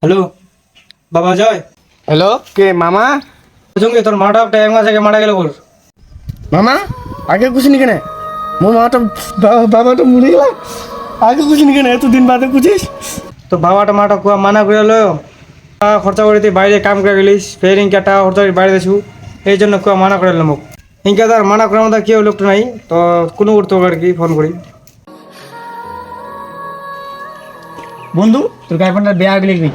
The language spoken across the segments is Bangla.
হ্যালো বাবা জয়। হ্যালো? কে মামা? সঙ্গে তোর মাটা একটা এক মাস আগে মারা গেল বল। মামা আগে কুছিনি কেন? মোর মাটা বাবা বাবাটা মরে গেল। আগে কুছিনি কেন? এতদিন বাদে কুছিস তো বাবাটা মাটা কুয়া মানা করে টাকা খরচা করে তুই বাইরে কাম করে গেলিস ফের ইনকা টাকা খরচা করে বাইরে দেছু এই জন্য কুয়া মানা করে এলাম ইনকা তার মানা করার মতো কেউ লোকটা নাই। তো কোনো করতে আর কি ফোন করি। বন্ধু তোর গার্লফ্রেন্ডের বিয়ে আগে লিখবি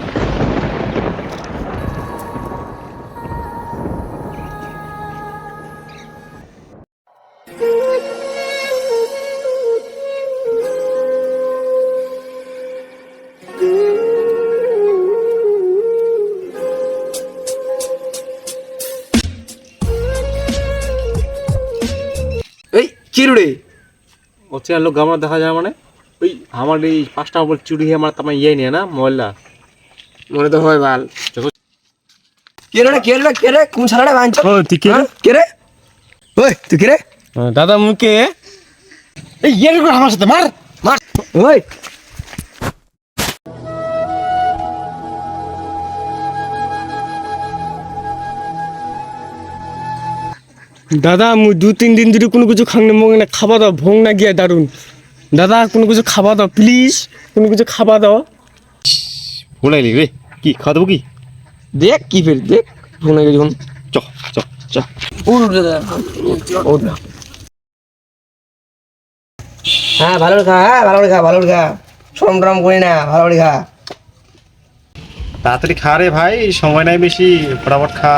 এই চিরুড়ে হচ্ছে লোক গামলা দেখা যায় মানে? ওই আমার এই পাঁচটা মোবাইল চুরি হয়ে আমার তোমার ইয়ে নিয়ে না মোবাইলটা মনে তো হয় বাল। রে কোন সালাটা বাঞ্চ ও তুই কে কে ওই তুই কে দাদা মুখে এই ইয়ে করে আমার সাথে মার মার। ওই। দাদা মুই দু তিন দিন ধরে কোনো কিছু খাং না মগে না খাবা দাও ভোং না গিয়া দারুণ দাদা কোনো কিছু খাবা দাও প্লিজ কোনো কিছু খাবা দাও। ভুলাইলি রে কি খাওয়া দেবো কি? দেখ কি ফের দেখ ফোন আগে যখন। চ চ দাদা হ্যাঁ ভালো করে খা হ্যাঁ ভালো করে খা ভালো করে খা। শরম টরম করি না ভালো করে খা। তাড়াতাড়ি খা রে ভাই সময় নাই বেশি ফটাফট খা।